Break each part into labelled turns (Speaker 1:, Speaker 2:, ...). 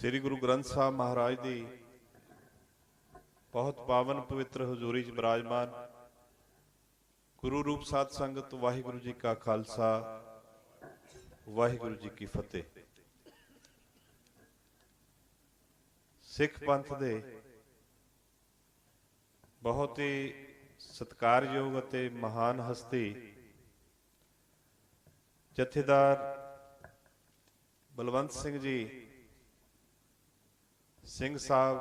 Speaker 1: ਸ੍ਰੀ ਗੁਰੂ ਗ੍ਰੰਥ ਸਾਹਿਬ ਮਹਾਰਾਜ ਦੀ ਬਹੁਤ ਪਾਵਨ ਪਵਿੱਤਰ ਹਜ਼ੂਰੀ 'ਚ ਬਿਰਾਜਮਾਨ ਗੁਰੂ ਰੂਪ ਸਾਧ ਸੰਗਤ ਵਾਹਿਗੁਰੂ ਜੀ ਕਾ ਖਾਲਸਾ, ਵਾਹਿਗੁਰੂ ਜੀ ਕੀ ਫਤਿਹ। ਸਿੱਖ ਪੰਥ ਦੇ ਬਹੁਤ ਹੀ ਸਤਿਕਾਰਯੋਗ ਅਤੇ ਮਹਾਨ ਹਸਤੀ ਜਥੇਦਾਰ ਬਲਵੰਤ ਸਿੰਘ ਜੀ ਸਿੰਘ ਸਾਹਿਬ,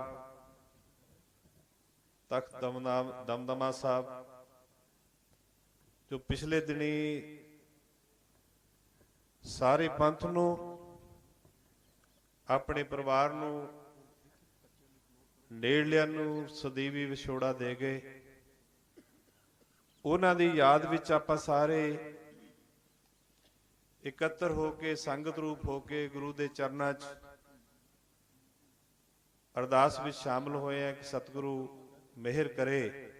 Speaker 1: ਤਖਤ ਦਮਨਾਮ ਦਮਦਮਾ ਸਾਹਿਬ, ਜੋ ਪਿਛਲੇ ਦਿਨੀ ਸਾਰੇ ਪੰਥ ਨੂੰ, ਆਪਣੇ ਪਰਿਵਾਰ ਨੂੰ, ਨੇੜਲਿਆਂ ਨੂੰ ਸਦੀਵੀ ਵਿਛੋੜਾ ਦੇ ਗਏ। ਉਹਨਾਂ ਦੀ ਯਾਦ ਵਿੱਚ ਆਪਾਂ ਸਾਰੇ ਇਕੱਤਰ ਹੋ ਕੇ, ਸੰਗਤ ਰੂਪ ਹੋ ਕੇ ਗੁਰੂ ਦੇ ਚਰਨਾਂ 'ਚ ਅਰਦਾਸ ਵਿੱਚ ਸ਼ਾਮਲ ਹੋਏ ਆ ਕਿ ਸਤਿਗੁਰੂ ਮਿਹਰ ਕਰੇ।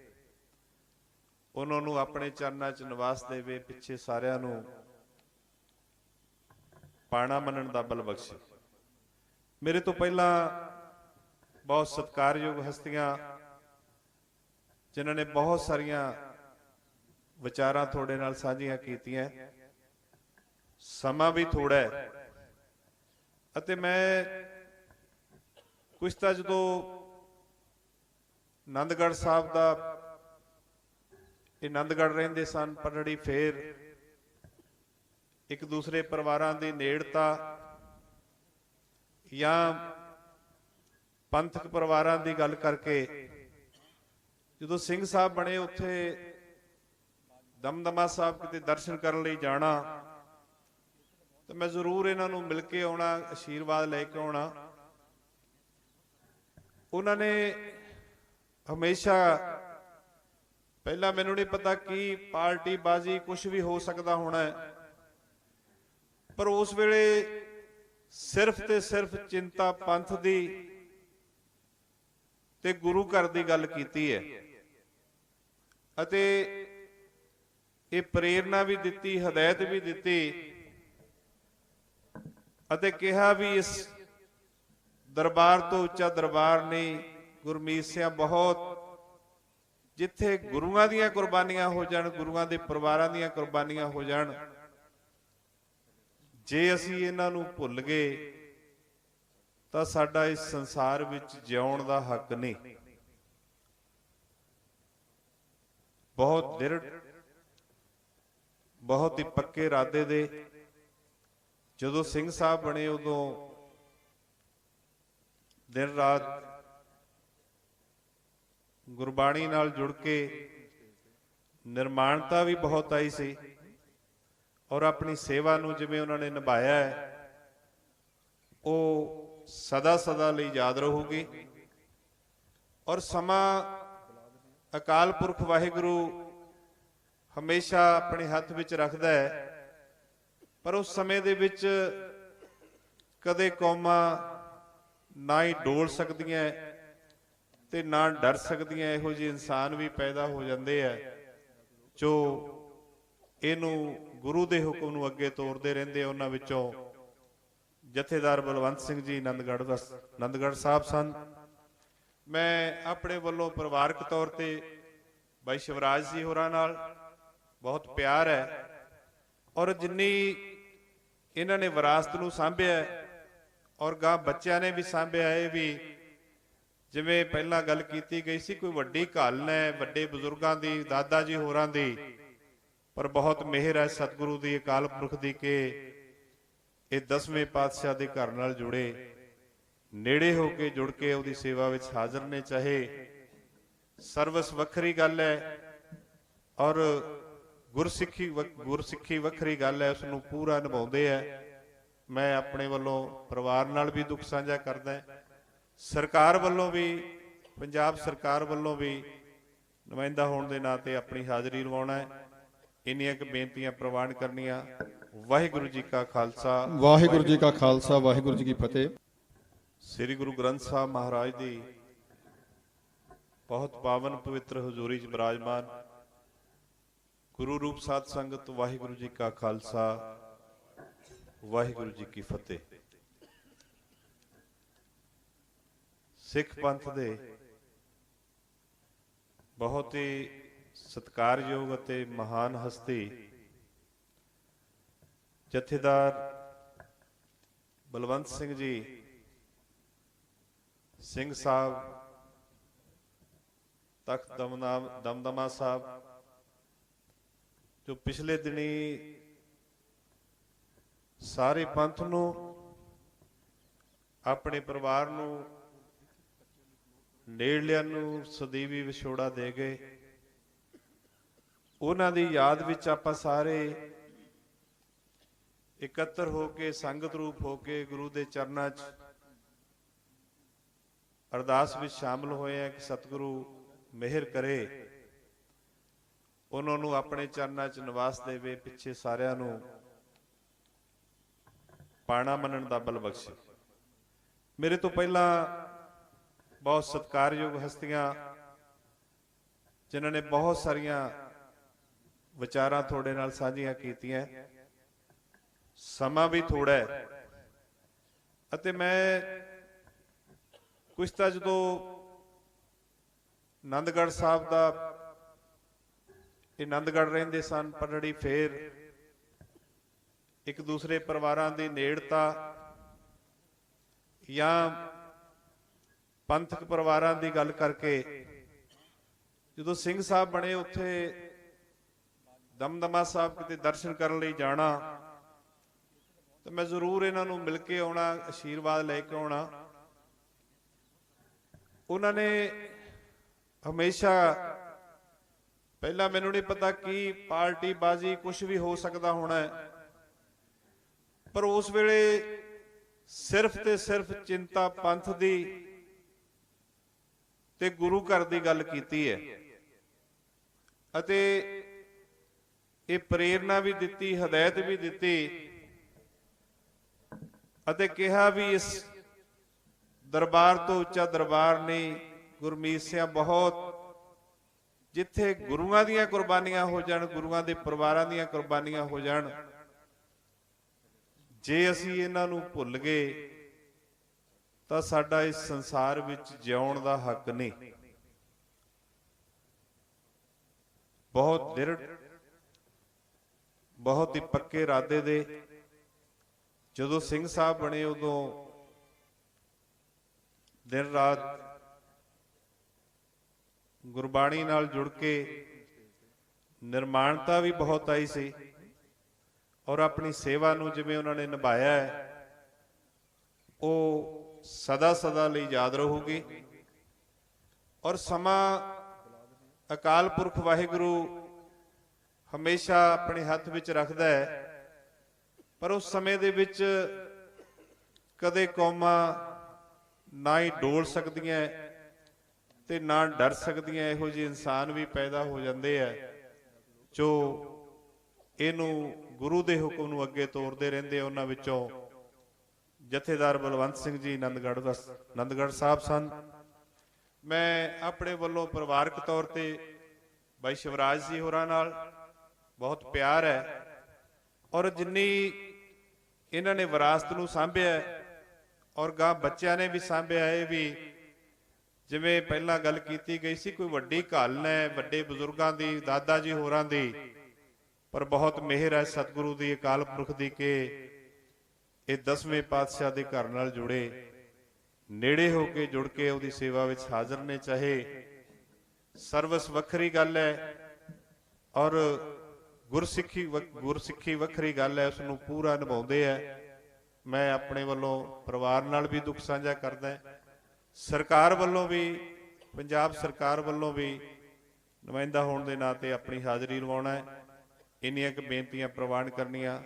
Speaker 1: ਉਹਨਾਂ ਨੂੰ ਆਪਣੇ ਚਰਨਾਂ 'ਚ ਨਿਵਾਸ ਦੇਵੇ, ਪਿੱਛੇ ਸਾਰਿਆਂ ਨੂੰ ਪਾਣਾ ਮੰਨਣ ਦਾ ਬਲ ਬਖਸ਼ੇ। ਮੇਰੇ ਤੋਂ ਪਹਿਲਾਂ ਬਹੁਤ ਸਤਿਕਾਰਯੋਗ ਹਸਤੀਆਂ, ਜਿਨ੍ਹਾਂ ਨੇ ਬਹੁਤ ਸਾਰੀਆਂ ਵਿਚਾਰਾਂ ਤੁਹਾਡੇ ਨਾਲ ਸਾਂਝੀਆਂ ਕੀਤੀਆਂ। ਸਮਾਂ ਵੀ ਥੋੜਾ ਹੈ। ਅਤੇ ਮੈਂ ਕੁਝ ਤਾਂ ਜਦੋਂ ਆਨੰਦਗੜ੍ਹ ਸਾਹਿਬ ਦਾ ਇਹ ਆਨੰਦਗੜ੍ਹ ਰਹਿੰਦੇ ਸਨ ਪਰੜੀ ਫੇਰ ਇੱਕ ਦੂਸਰੇ ਪਰਿਵਾਰਾਂ ਦੀ ਨੇੜਤਾ ਜਾਂ ਪੰਥਕ ਪਰਿਵਾਰਾਂ ਦੀ ਗੱਲ ਕਰਕੇ ਜਦੋਂ ਸਿੰਘ ਸਾਹਿਬ ਬਣੇ ਉੱਥੇ ਦਮਦਮਾ ਸਾਹਿਬ ਕਿਤੇ ਦਰਸ਼ਨ ਕਰਨ ਲਈ ਜਾਣਾ, ਤਾਂ ਮੈਂ ਜ਼ਰੂਰ ਇਹਨਾਂ ਨੂੰ ਮਿਲ ਕੇ ਆਉਣਾ ਆਸ਼ੀਰਵਾਦ ਲੈ ਕੇ ਆਉਣਾ। ਉਹਨਾਂ ਨੇ ਹਮੇਸ਼ਾ ਪਹਿਲਾਂ ਮੈਨੂੰ ਨਹੀਂ ਪਤਾ ਕੀ ਪਾਰਟੀ ਬਾਜ਼ੀ ਕੁਝ ਵੀ ਹੋ ਸਕਦਾ ਹੋਣਾ ਹੈ, ਪਰ ਉਸ ਵੇਲੇ ਸਿਰਫ ਤੇ ਸਿਰਫ ਚਿੰਤਾ ਪੰਥ ਦੀ ਤੇ ਗੁਰੂ ਘਰ ਦੀ ਗੱਲ ਕੀਤੀ ਹੈ। ਅਤੇ ਇਹ ਪ੍ਰੇਰਣਾ ਵੀ ਦਿੱਤੀ, ਹਦਾਇਤ ਵੀ ਦਿੱਤੀ ਅਤੇ ਕਿਹਾ ਵੀ ਇਸ ਦਰਬਾਰ ਤੋਂ ਉੱਚਾ ਦਰਬਾਰ ਨਹੀਂ, ਗੁਰਮੀਤ ਸਿੰਘ ਬਹੁਤ, ਜਿੱਥੇ ਗੁਰੂਆਂ ਦੀਆਂ ਕੁਰਬਾਨੀਆਂ ਹੋ ਜਾਣ, ਗੁਰੂਆਂ ਦੇ ਪਰਿਵਾਰਾਂ ਦੀਆਂ ਕੁਰਬਾਨੀਆਂ ਹੋ ਜਾਣ, ਜੇ ਅਸੀਂ ਇਹਨਾਂ ਨੂੰ ਭੁੱਲ ਗਏ, ਤਾਂ ਸਾਡਾ ਇਸ ਸੰਸਾਰ ਵਿੱਚ ਜਿਉਣ ਦਾ ਹੱਕ ਨਹੀਂ। ਬਹੁਤ ਦਿਰੜ ਬਹੁਤ ਹੀ ਪੱਕੇ ਇਰਾਦੇ ਦੇ, ਜਦੋਂ ਸਿੰਘ ਸਾਹਿਬ ਬਣੇ ਉਦੋਂ ਦਿਨ ਰਾਤ ਗੁਰਬਾਣੀ ਨਾਲ ਜੁੜ ਕੇ ਨਿਰਮਾਣਤਾ ਵੀ ਬਹੁਤ ਆਈ ਸੀ ਔਰ ਆਪਣੀ ਸੇਵਾ ਨੂੰ ਜਿਵੇਂ ਉਹਨਾਂ ਨੇ ਨਿਭਾਇਆ ਹੈ, ਉਹ ਸਦਾ ਸਦਾ ਲਈ ਯਾਦ ਰਹੂਗੀ। ਔਰ ਸਮਾਂ ਅਕਾਲ ਪੁਰਖ ਵਾਹਿਗੁਰੂ ਹਮੇਸ਼ਾ ਆਪਣੇ ਹੱਥ ਵਿੱਚ ਰੱਖਦਾ ਹੈ, ਪਰ ਉਸ ਸਮੇਂ ਦੇ ਵਿੱਚ ਕਦੇ ਕੌਮਾਂ ਨਾ ਹੀ ਡੋਲ ਸਕਦੀਆਂ ਤੇ ਨਾ ਡਰ ਸਕਦੀਆਂ ਇਹੋ ਜਿਹੇ ਇਨਸਾਨ ਵੀ ਪੈਦਾ ਹੋ ਜਾਂਦੇ ਆ ਜੋ ਇਹਨੂੰ ਗੁਰੂ ਦੇ ਹੁਕਮ ਨੂੰ ਅੱਗੇ ਤੋਰਦੇ ਰਹਿੰਦੇ ਆ ਉਹਨਾਂ ਵਿੱਚੋਂ। ਜਥੇਦਾਰ ਬਲਵੰਤ ਸਿੰਘ ਜੀ ਆਨੰਦਗੜ੍ਹ ਦਾ ਆਨੰਦਗੜ੍ਹ ਸਾਹਿਬ ਸਨ। ਮੈਂ ਆਪਣੇ ਵੱਲੋਂ ਪਰਿਵਾਰਕ ਤੌਰ ਤੇ ਬਾਈ ਸ਼ਿਵਰਾਜ ਜੀ ਹੋਰਾਂ ਨਾਲ ਬਹੁਤ ਪਿਆਰ ਹੈ ਔਰ ਜਿੰਨੀ ਇਹਨਾਂ ਨੇ ਵਿਰਾਸਤ ਨੂੰ ਸਾਂਭਿਆ ਔਰ ਗਾਂ ਬੱਚਿਆਂ ਨੇ ਵੀ ਸਾਂਭਿਆ ਇਹ ਵੀ। ਜਿਵੇਂ ਪਹਿਲਾਂ ਗੱਲ ਕੀਤੀ ਗਈ ਸੀ, ਕੋਈ ਵੱਡੀ ਘਾਲਨ ਹੈ ਵੱਡੇ ਬਜ਼ੁਰਗਾਂ ਦੀ, ਦਾਦਾ ਜੀ ਹੋਰਾਂ ਦੀ, ਪਰ ਬਹੁਤ ਮਿਹਰ ਹੈ ਸਤਿਗੁਰੂ ਦੀ, ਅਕਾਲ ਪੁਰਖ ਦੀ ਕਿ ਇਹ ਦਸਵੇਂ ਪਾਤਸ਼ਾਹ ਦੇ ਘਰ ਨਾਲ ਜੁੜੇ, ਨੇੜੇ ਹੋ ਕੇ ਜੁੜ ਕੇ ਉਹਦੀ ਸੇਵਾ ਵਿੱਚ ਹਾਜ਼ਰ ਨੇ ਚਾਹੇ। ਸਰਵਿਸ ਵੱਖਰੀ ਗੱਲ ਹੈ ਔਰ ਗੁਰਸਿੱਖੀ ਵ- ਗੁਰਸਿੱਖੀ ਵੱਖਰੀ ਗੱਲ ਹੈ ਉਸ ਨੂੰ ਪੂਰਾ ਨਿਭਾਉਂਦੇ ਆ ਮੈਂ ਆਪਣੇ ਵੱਲੋਂ ਪਰਿਵਾਰ ਨਾਲ ਵੀ ਦੁੱਖ ਸਾਂਝਾ ਕਰਦਾ ਸਰਕਾਰ ਵੱਲੋਂ ਵੀ ਪੰਜਾਬ ਸਰਕਾਰ ਵੱਲੋਂ ਵੀ ਨੁਮਾਇੰਦਾ ਹੋਣ ਦੇ ਨਾਤੇ ਆਪਣੀ ਹਾਜ਼ਰੀ ਲਵਾਉਣਾ ਹੈ। ਇੰਨੀਆਂ ਕੁ ਬੇਨਤੀਆਂ ਪ੍ਰਵਾਨ ਕਰਨੀਆਂ। ਵਾਹਿਗੁਰੂ ਜੀ ਕਾ ਖਾਲਸਾ।
Speaker 2: ਵਾਹਿਗੁਰੂ ਜੀ ਕਾ ਖਾਲਸਾ ਵਾਹਿਗੁਰੂ ਜੀ ਕੀ ਫਤਿਹ।
Speaker 1: ਸ੍ਰੀ ਗੁਰੂ ਗ੍ਰੰਥ ਸਾਹਿਬ ਮਹਾਰਾਜ ਦੀ ਬਹੁਤ ਪਾਵਨ ਪਵਿੱਤਰ ਹਜ਼ੂਰੀ 'ਚ ਬਿਰਾਜਮਾਨ ਗੁਰੂ ਰੂਪ ਸਾਧ ਸੰਗਤ ਵਾਹਿਗੁਰੂ ਜੀ ਕਾ ਖਾਲਸਾ। ਵਾਹਿਗੁਰੂ ਜੀ ਕੀ ਫਤਿਹ। ਸਿੱਖ ਪੰਥ ਦੇ ਬਹੁਤ ਹੀ ਸਤਿਕਾਰਯੋਗ ਅਤੇ ਮਹਾਨ ਹਸਤੀ ਜਥੇਦਾਰ ਬਲਵੰਤ ਸਿੰਘ ਜੀ, ਸਿੰਘ ਸਾਹਿਬ, ਤਖਤ ਦਮਨਾਮ ਦਮਦਮਾ ਸਾਹਿਬ, ਜੋ ਪਿਛਲੇ ਦਿਨੀ ਸਾਰੇ ਪੰਥ ਨੂੰ, ਆਪਣੇ ਪਰਿਵਾਰ ਨੂੰ, ਨੇੜਲਿਆਂ ਨੂੰ ਸਦੀਵੀ ਵਿਛੋੜਾ ਦੇ ਗਏ। ਉਹਨਾਂ ਦੀ ਯਾਦ ਵਿੱਚ ਆਪਾਂ ਸਾਰੇ ਇਕੱਤਰ ਹੋ ਕੇ, ਸੰਗਤ ਰੂਪ ਹੋ ਕੇ ਗੁਰੂ ਦੇ ਚਰਨਾਂ 'ਚ ਅਰਦਾਸ ਵਿੱਚ ਸ਼ਾਮਲ ਹੋਏ ਆ ਕਿ ਸਤਿਗੁਰੂ ਮਿਹਰ ਕਰੇ। ਉਹਨਾਂ ਨੂੰ ਆਪਣੇ ਚਰਨਾਂ 'ਚ ਨਿਵਾਸ ਦੇਵੇ, ਪਿੱਛੇ ਸਾਰਿਆਂ ਨੂੰ ਪਾਣਾ ਮੰਨਣ ਦਾ ਬਲ ਬਖਸ਼ੇ। ਮੇਰੇ ਤੋਂ ਪਹਿਲਾਂ ਬਹੁਤ ਸਤਿਕਾਰਯੋਗ ਹਸਤੀਆਂ, ਜਿਨ੍ਹਾਂ ਨੇ ਬਹੁਤ ਸਾਰੀਆਂ ਵਿਚਾਰਾਂ ਤੁਹਾਡੇ ਨਾਲ ਸਾਂਝੀਆਂ ਕੀਤੀਆਂ। ਸਮਾਂ ਵੀ ਥੋੜਾ ਹੈ। ਅਤੇ ਮੈਂ ਕੁਝ ਤਾਂ ਜਦੋਂ ਆਨੰਦਗੜ੍ਹ ਸਾਹਿਬ ਦਾ, ਇਹ ਆਨੰਦਗੜ੍ਹ ਰਹਿੰਦੇ ਸਨ ਪਰੜੀ ਫੇਰ ਇੱਕ ਦੂਸਰੇ ਪਰਿਵਾਰਾਂ ਦੀ ਨੇੜਤਾ ਜਾਂ ਪੰਥਕ ਪਰਿਵਾਰਾਂ ਦੀ ਗੱਲ ਕਰਕੇ ਜਦੋਂ ਸਿੰਘ ਸਾਹਿਬ ਬਣੇ ਉੱਥੇ, ਦਮਦਮਾ ਸਾਹਿਬ ਕਿਤੇ ਦਰਸ਼ਨ ਕਰਨ ਲਈ ਜਾਣਾ, ਤਾਂ ਮੈਂ ਜ਼ਰੂਰ ਇਹਨਾਂ ਨੂੰ ਮਿਲ ਕੇ ਆਉਣਾ ਆਸ਼ੀਰਵਾਦ ਲੈ ਕੇ ਆਉਣਾ। ਉਹਨਾਂ ਨੇ ਹਮੇਸ਼ਾ ਪਹਿਲਾਂ ਮੈਨੂੰ ਨਹੀਂ ਪਤਾ ਕੀ ਪਾਰਟੀ ਬਾਜ਼ੀ ਕੁਝ ਵੀ ਹੋ ਸਕਦਾ ਹੋਣਾ ਹੈ। ਪਰ ਉਸ ਵੇਲੇ ਸਿਰਫ ਤੇ ਸਿਰਫ ਚਿੰਤਾ ਪੰਥ ਦੀ ਤੇ ਗੁਰੂ ਘਰ ਦੀ ਗੱਲ ਕੀਤੀ ਹੈ। ਅਤੇ ਇਹ ਪ੍ਰੇਰਣਾ ਵੀ ਦਿੱਤੀ, ਹਦਾਇਤ ਵੀ ਦਿੱਤੀ ਅਤੇ ਕਿਹਾ ਵੀ ਇਸ ਦਰਬਾਰ ਤੋਂ ਉੱਚਾ ਦਰਬਾਰ ਨਹੀਂ, ਗੁਰਮੀਤ ਸਿੰਘ ਬਹੁਤ ਜਿੱਥੇ ਗੁਰੂਆਂ ਦੀਆਂ ਕੁਰਬਾਨੀਆਂ ਹੋ ਜਾਣ, ਗੁਰੂਆਂ ਦੇ ਪਰਿਵਾਰਾਂ ਦੀਆਂ ਕੁਰਬਾਨੀਆਂ ਹੋ ਜਾਣ ਜੇ ਅਸੀਂ ਇਹਨਾਂ ਨੂੰ ਭੁੱਲ ਗਏ, ਤਾਂ ਸਾਡਾ ਇਸ ਸੰਸਾਰ ਵਿੱਚ ਜਿਉਣ ਦਾ ਹੱਕ ਨਹੀਂ। ਬਹੁਤ ਦਿਰੜ ਬਹੁਤ ਹੀ ਪੱਕੇ ਇਰਾਦੇ ਦੇ ਜਦੋਂ ਸਿੰਘ ਸਾਹਿਬ ਬਣੇ ਉਦੋਂ ਦਿਨ ਰਾਤ ਗੁਰਬਾਣੀ ਨਾਲ ਜੁੜ ਕੇ ਨਿਰਮਾਣਤਾ ਵੀ ਬਹੁਤ ਆਈ ਸੀ। ਔਰ ਆਪਣੀ ਸੇਵਾ ਨੂੰ ਜਿਵੇਂ ਉਹਨਾਂ ਨੇ ਨਿਭਾਇਆ ਹੈ, ਉਹ ਸਦਾ ਸਦਾ ਲਈ ਯਾਦ ਰਹੂਗੀ। ਔਰ ਸਮਾਂ ਅਕਾਲ ਪੁਰਖ ਵਾਹਿਗੁਰੂ ਹਮੇਸ਼ਾ ਆਪਣੇ ਹੱਥ ਵਿੱਚ ਰੱਖਦਾ ਹੈ, ਪਰ ਉਸ ਸਮੇਂ ਦੇ ਵਿੱਚ ਕਦੇ ਕੌਮਾਂ ਨਾ ਹੀ ਡੋਲ ਸਕਦੀਆਂ ਤੇ ਨਾ ਡਰ ਸਕਦੀਆਂ, ਇਹੋ ਜਿਹੇ ਇਨਸਾਨ ਵੀ ਪੈਦਾ ਹੋ ਜਾਂਦੇ ਆ, ਜੋ ਇਹਨੂੰ ਗੁਰੂ ਦੇ ਹੁਕਮ ਨੂੰ ਅੱਗੇ ਤੋਰਦੇ ਰਹਿੰਦੇ ਉਹਨਾਂ ਵਿੱਚੋਂ। ਜਥੇਦਾਰ ਬਲਵੰਤ ਸਿੰਘ ਜੀ ਆਨੰਦਗੜ੍ਹ ਦਾ ਆਨੰਦਗੜ੍ਹ ਸਾਹਿਬ ਸਨ। ਮੈਂ ਆਪਣੇ ਵੱਲੋਂ ਪਰਿਵਾਰਕ ਤੌਰ ਤੇ ਬਾਈ ਸ਼ਿਵਰਾਜ ਜੀ ਹੋਰਾਂ ਨਾਲ ਬਹੁਤ ਪਿਆਰ ਹੈ ਔਰ ਜਿੰਨੀ ਇਹਨਾਂ ਨੇ ਵਿਰਾਸਤ ਨੂੰ ਸਾਂਭਿਆ ਔਰ ਗਾਂ ਬੱਚਿਆਂ ਨੇ ਵੀ ਸਾਂਭਿਆ ਇਹ ਵੀ ਜਿਵੇਂ ਪਹਿਲਾਂ ਗੱਲ ਕੀਤੀ ਗਈ ਸੀ, ਕੋਈ ਵੱਡੀ ਘਾਲਨ ਹੈ, ਵੱਡੇ ਬਜ਼ੁਰਗਾਂ ਦੀ, ਦਾਦਾ ਜੀ ਹੋਰਾਂ ਦੀ ਪਰ ਬਹੁਤ ਮਿਹਰ ਹੈ ਸਤਿਗੁਰੂ ਦੀ, ਅਕਾਲ ਪੁਰਖ ਦੀ ਕਿ ਇਹ ਦਸਵੇਂ ਪਾਤਸ਼ਾਹ ਦੇ ਘਰ ਨਾਲ ਜੁੜੇ, ਨੇੜੇ ਹੋ ਕੇ ਜੁੜ ਕੇ ਉਹਦੀ ਸੇਵਾ ਵਿੱਚ ਹਾਜ਼ਰ ਨੇ, ਚਾਹੇ ਸਰਵਸ ਵੱਖਰੀ ਗੱਲ ਹੈ ਔਰ ਗੁਰਸਿੱਖੀ ਵ- ਗੁਰਸਿੱਖੀ ਵੱਖਰੀ ਗੱਲ ਹੈ ਉਸ ਨੂੰ ਪੂਰਾ ਨਿਭਾਉਂਦੇ ਆ ਮੈਂ ਆਪਣੇ ਵੱਲੋਂ ਪਰਿਵਾਰ ਨਾਲ ਵੀ ਦੁੱਖ ਸਾਂਝਾ ਕਰਦਾ ਸਰਕਾਰ ਵੱਲੋਂ ਵੀ, ਪੰਜਾਬ ਸਰਕਾਰ ਵੱਲੋਂ ਵੀ ਨੁਮਾਇੰਦਾ ਹੋਣ ਦੇ ਨਾਤੇ ਆਪਣੀ ਹਾਜ਼ਰੀ ਲਵਾਉਣਾ ਹੈ। ਇੰਨੀਆਂ ਕੁ ਬੇਨਤੀਆਂ ਪ੍ਰਵਾਨ ਕਰਨੀਆਂ।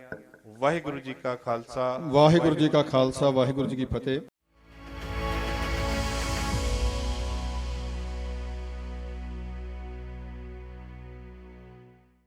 Speaker 1: ਵਾਹਿਗੁਰੂ ਜੀ ਕਾ ਖਾਲਸਾ।
Speaker 2: ਵਾਹਿਗੁਰੂ ਜੀ ਕਾ ਖਾਲਸਾ, ਵਾਹਿਗੁਰੂ ਜੀ ਕੀ ਫਤਿਹ।